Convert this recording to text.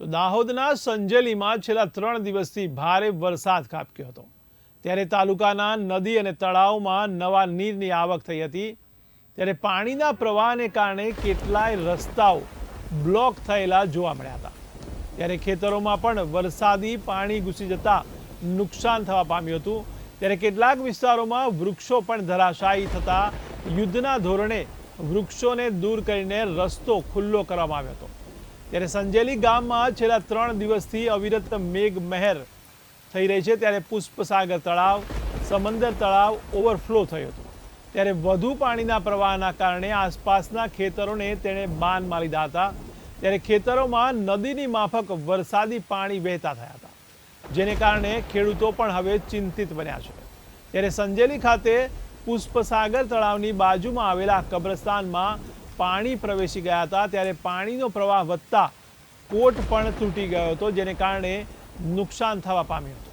તો દાહોદના સંજેલીમાં છેલ્લા ત્રણ દિવસથી ભારે વરસાદ ખાબક્યો હતો. ત્યારે તાલુકાના નદી અને તળાવમાં નવા નીરની આવક થઈ હતી. ત્યારે પાણીના પ્રવાહને કારણે કેટલાય રસ્તાઓ બ્લોક થયેલા જોવા મળ્યા હતા. ત્યારે ખેતરોમાં પણ વરસાદી પાણી ઘૂસી જતા નુકસાન થવા પામ્યું હતું. ત્યારે કેટલાક વિસ્તારોમાં વૃક્ષો પણ ધરાશાયી થતા યુદ્ધના ધોરણે વૃક્ષોને દૂર કરીને રસ્તો ખુલ્લો કરવામાં આવ્યો હતો. ત્યારે સંજેલી ગામમાં છેલ્લા ત્રણ દિવસથી અવિરત મેઘ મહેર થઈ રહી છે. ત્યારે પુષ્પસાગર તળાવ, સમંદર તળાવ ઓવરફ્લો થયો હતો. ત્યારે વધુ પાણીના પ્રવાહના કારણે આસપાસના ખેતરોને તેણે બાન મારી લીધા હતા. ત્યારે ખેતરોમાં નદીની માફક વરસાદી પાણી વહેતા થયા હતા. જેને કારણે ખેડૂતો પણ હવે ચિંતિત બન્યા છે. ત્યારે સંજેલી ખાતે પુષ્પસાગર તળાવની બાજુમાં આવેલા કબ્રસ્તાનમાં પાણી પ્રવેશી ગયા હતા, ત્યારે પાણીનો પ્રવાહ વધતા કોટ પણ તૂટી ગયો હતો, જેને કારણે નુકસાન થવા પામ્યું હતું.